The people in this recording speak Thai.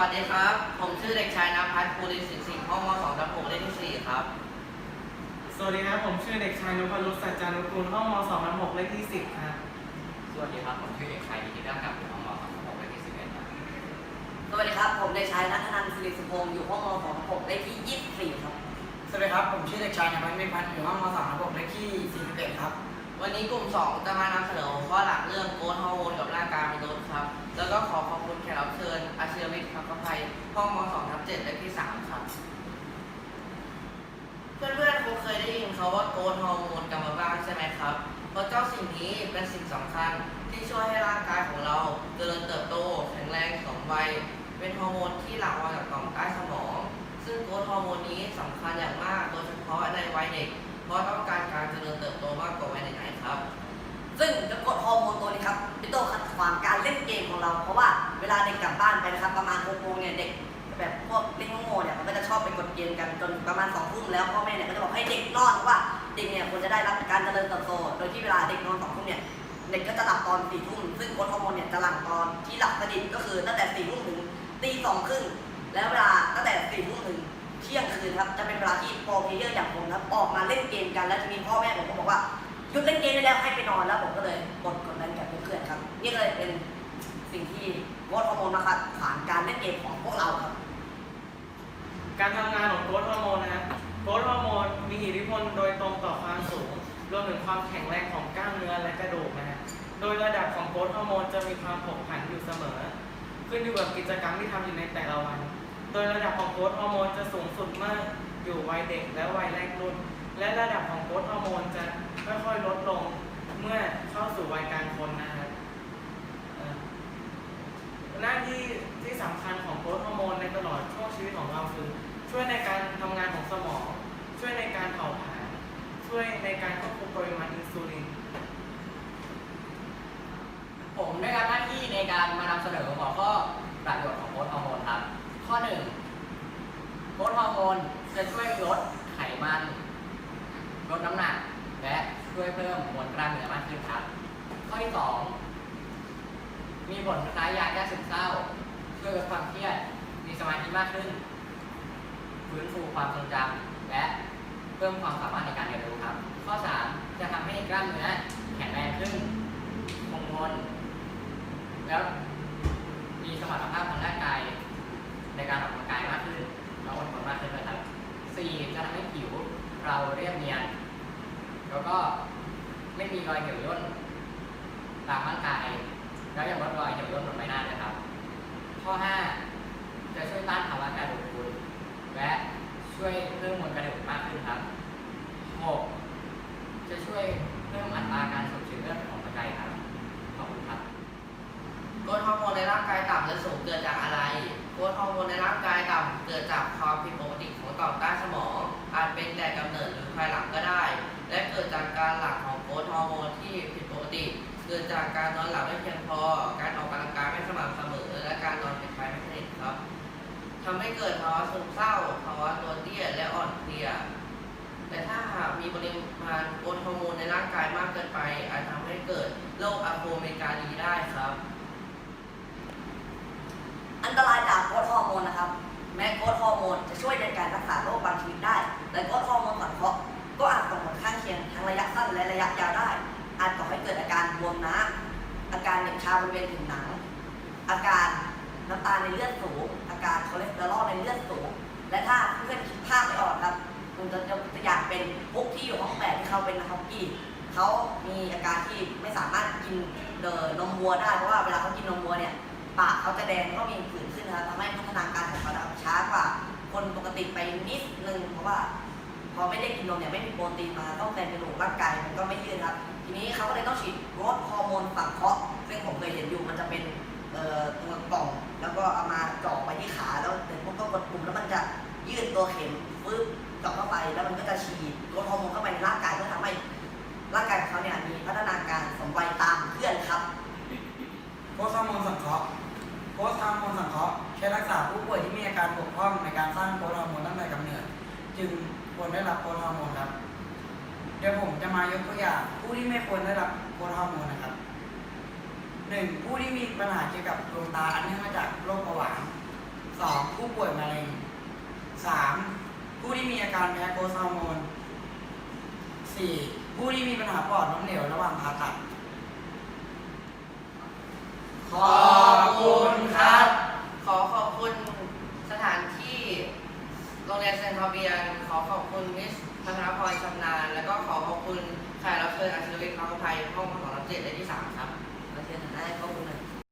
วัสดีครับ ผมชื่อเด็กชายนภัสภูริสินสิงห์ห้องม .2 ทับ6เลขที่ 4 ครับ สวัสดีครับ ผมชื่อเด็กชายนพรุษสัจจานุกูลห้องม 2 ทับ6เลขที่ 10 ครับ สวัสดีครับ ผมชื่อเด็กชายดิจิทัลกับอยู่ห้องม .2 เลขที่ 11ครับ สวัสดีครับ ผมเด็กชายนัทนันท์สิริสุพงศ์อยู่ห้องม .2 6เลขที่ 24 ครับ สวัสดีครับ ผมชื่อเด็กชายนภัสเมฆพันธ์อยู่ห้องม .3 ระบบเลขที่ 41 ครับ วันนี้กลุ่ม 2 จะมานำเสนอหัวข้อหลักเรื่องโกรทฮอร์โมนกับร่างกายมนุษย์ครับ แล้วก็ขอขอบคุณแขกรับเชิญอาชีววิทย์ครับกภัยห้องม .2 ทับ7เลขที่ 3 ครับ เพื่อนๆคงเคยได้ยินเขาว่าโกรทฮอร์โมนกันมาบ้างใช่ไหมครับ เพราะเจ้าสิ่งนี้เป็นสิ่งสำคัญที่ช่วยให้ร่างกายของเราเจริญเติบโตแข็งแรงสมวัย เป็นฮอร์โมนที่หลั่งออกจากต่อมใต้สมอง ซึ่งโกรทฮอร์โมนนี้สำคัญอย่างมากโดยเฉพาะในวัยเด็ก เพราะต้องการการเจริญเติบโตมากกว่าวัยไหนๆครับ ซึ่งจะกดฮอร์โมนตัวนี้ครับพี่โตขัดขวางการเล่นเกมของเรา เพราะว่าเวลาเด็กกลับบ้านไปนะครับ ประมาณ6โมงเนี่ยเด็กแบบพวกเล่นโง่เนี่ยมันก็จะชอบไปกดเกมกันจนประมาณ2ทุ่มแล้วพ่อแม่เนี่ยก็จะบอกให้เด็กนอนเพราะว่าเด็กเนี่ยควรจะได้รับการเจริญเติบโต โดยที่เวลาเด็กนอน2ทุ่มเนี่ยเด็กก็จะหลับตอน4ทุ่มซึ่งกดฮอร์โมนเนี่ยจะหลังตอนที่หลับสนิทก็คือตั้งแต่4ทุ่มถึงตีสองครึ่งแล้วเวลาตั้งแต่4ทุ่มถึงเที่ยงคืนครับจะเป็นเวลาที่โปรเพลเยอร์อย่างผมครับออกมาเล่นเกมกันแล้วทีนี้พ่อแม่ผมก็บอกว่า ยุดเล่นเกมได้แล้วให้ไปนอนแล้วผมก็เลยกดกดดันกับเพื่อนๆครับ นี่ก็เลยเป็นสิ่งที่วอดฮอร์โมนนะครับผ่านการเล่นเกมของพวกเราครับ การทำงานของโกรทฮอร์โมนนะครับโกรทฮอร์โมนมีอิทธิพลโดยตรงต่อความสูง รวมถึงความแข็งแรงของกล้ามเนื้อและกระดูกนะฮะโดยระดับของโกรทฮอร์โมนจะมีความผกผันอยู่เสมอ ขึ้นอยู่กับกิจกรรมที่ทำอยู่ในแต่ละวัน โดยระดับของโกรทฮอร์โมนจะสูงสุดเมื่ออยู่วัยเด็กและวัยแรกรุ่น และระดับของโกรทฮอร์โมนจะค่อยๆลดลงเมื่อเข้าสู่วัยกลางคนนะครับเอ่อ หน้าที่ที่สำคัญของโกรทฮอร์โมนในตลอดช่วงชีวิตของเราคือ ช่วยในการทำงานของสมอง ช่วยในการเผาผลาญช่วยในการควบคุมปริมาณอินซูลิน ผมได้รับหน้าที่ในการมานำเสนอหัวข้อประโยชน์ของโกรทฮอร์โมนครับ ข้อหนึ่งโกรทฮอร์โมนจะช่วยลดไขมัน ลดน้ำหนัก และช่วยเพิ่มมวลกล้ามเนื้อมากขึ้นครับ ข้อที่สองมีผลคล้ายยาแก้ซึมเศร้า ช่วยลดความเครียด มีสมาธิมากขึ้น ฟื้นฟูความทรงจำและเพิ่มความสามารถในการเรียนรู้ครับ ข้อ 3 จะทำให้กล้ามเนื้อแข็งแรงขึ้นคงทนแล้วมีสมรรถภาพทางร่างกายในการออกกำลังกายมากขึ้นแล้วอดทนมากขึ้นด้วยครับ 4. จะทำให้ผิวเราเรียบเนียน แล้วก็ไม่มีรอยเหี่ยวย่นตามร่างกาย แล้วยังลดรอยเหี่ยวย่นบนใบหน้าด้วยครับ ข้อ 5 จะช่วยต้านภาวะการดูดฝุ่น และช่วยเพิ่มมวลกระดูกมากขึ้นครับ 6. จะช่วยเพิ่มอัตราการสูบฉีดเลือดของหัวใจครับขอบคุณครับโกรทฮอร์โมนในร่างกายต่ำและสูงเกิดจากอะไรโกรทฮอร์โมนในร่างกายต่ำเกิดจากความผิดปกติของต่อมใต้สมอง อาจเป็นแต่กำเนิดหรือภายหลังก็ได้ และเกิดจากการหลั่งของโกรทฮอร์โมนที่ผิดปกติ เกิดจากการนอนหลับ ทำให้เกิดภาวะซึมเศร้าภาวะตัวเตี้ยและอ่อนเพลีย แต่ถ้าหากมีปริมาณโกรทฮอร์โมนในร่างกายมากเกินไป อาจทำให้เกิดโรคอะโคเมกาลีได้ครับ อันตรายจากโกรทฮอร์โมนนะครับ แม้โกรทฮอร์โมนจะช่วยในการรักษาโรคบางชนิดได้ แต่โกรทฮอร์โมนสังเคราะห์ก็อาจส่งผลข้างเคียงทั้งระยะสั้นและระยะยาวได้ อาจก่อให้เกิดอาการบวมน้ำอาการเหน็บชาบริเวณผิวหนัง อาการน้ำตาในเลือดสูง การคอเลสเตอรอลในเลือดสูง และถ้าเพื่อนคิดภาพไม่ออกครับ คุณจะยกตัวอย่างเป็นพวกที่อยู่ห้องแปดที่เขาเป็นนักฮอกกี้เขามีอาการที่ไม่สามารถกินเดนมวัวได้เพราะว่าเวลาเขากินนมวัวเนี่ยปากเขาจะแดงก็มีผื่นขึ้นนะครับทำให้พัฒนาการของเขาดับช้ากว่าคนปกติไปนิดนึงเพราะว่าพอไม่ได้กินนมเนี่ยไม่มีโปรตีนมาต้องแทนกระดูร่างกายมันก็ไม่ยืดครับ ทีนี้เขาก็เลยต้องฉีดรดฮอร์โมนสังเคราะห์ซึ่งผมเคยเห็นอยู่มันจะเป็น ตัวกล่องแล้วก็เอามาเจ่อไปที่ขาแล้วเด็กพวกก็กดปุ่มแล้วมันจะยืดตัวเข็มปึ๊บเจาะเข้าไปแล้วมันก็จะฉีดรดฮอร์โมนเข้าไปในร่างกายเพื่อทำให้ร่างกายของเขาเนี่ยมีพัฒนาการสมวัยตามเพื่อนครับโค้ชฮอร์โมนสังเคราะห์โค้ชฮอร์โมนสังเคราะห์ใช้รักษาผู้ป่วยที่มีอาการบกพร่องในการสร้างโค้ชฮอร์โมนตั้งแต่กำเนิดจึงควรได้รับโค้ชฮอร์โมนครับ เดี๋ยวผมจะมายกตัวอย่างผู้ที่ไม่ควรได้รับโค้ชฮอร์โมนนะครับ หนึ่งผู้ที่มีปัญหาเกี่ยวกับดวงตาอันเนื่องมาจากโรคเบาหวานสองผู้ป่วยมะเร็งสามผู้ที่มีอาการแพ้โกรทฮโมนสี่ผู้ที่มีปัญหาปอดน้ำเหลวระหว่างผ่าตัด ขอบคุณครับ ขอขอบคุณสถานที่โรงเรียนเซนทอเบียน ขอขอบคุณมิสพัทรพรชำนาญ แล้วก็ขอขอบคุณแขกรับเชิญอาชีวินคำไทยห้องของเราเจ็ดและที่สามครับ เราเชิญ